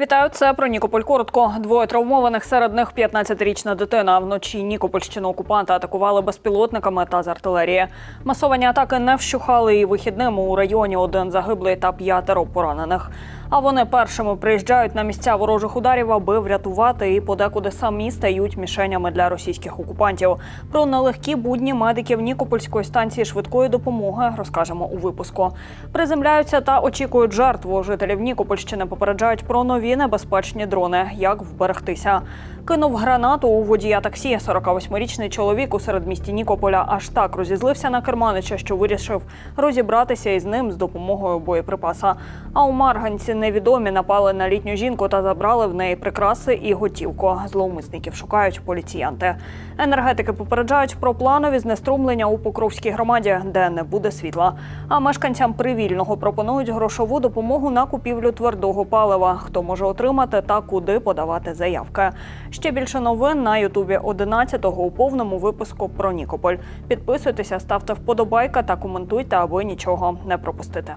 Вітаю, це про Нікополь коротко. Двоє травмованих серед них 15-річна дитина. Вночі Нікопольщину окупанта атакували безпілотниками та з артилерії. Масовані атаки не вщухали і вихідним у районі один загиблий та п'ятеро поранених. А вони першими приїжджають на місця ворожих ударів, аби врятувати і подекуди самі стають мішенями для російських окупантів. Про нелегкі будні медиків Нікопольської станції швидкої допомоги розкажемо у випуску. Приземляються та очікують жертву. Жителів Нікопольщини попереджають про нові небезпечні дрони. Як вберегтися? Кинув гранату у водія таксі. 48-річний чоловік у середмісті Нікополя аж так розізлився на керманича, що вирішив розібратися із ним з допомогою боєприпаса. А у Марганці невідомі напали на літню жінку та забрали в неї прикраси і готівку. Зловмисників шукають поліціянти. Енергетики попереджають про планові знеструмлення у Покровській громаді, де не буде світла. А мешканцям привільного пропонують грошову допомогу на купівлю твердого палива. Хто може отримати та куди подавати заявки. Ще більше новин на Ютубі 11-го у повному випуску про Нікополь. Підписуйтеся, ставте вподобайка та коментуйте, аби нічого не пропустити.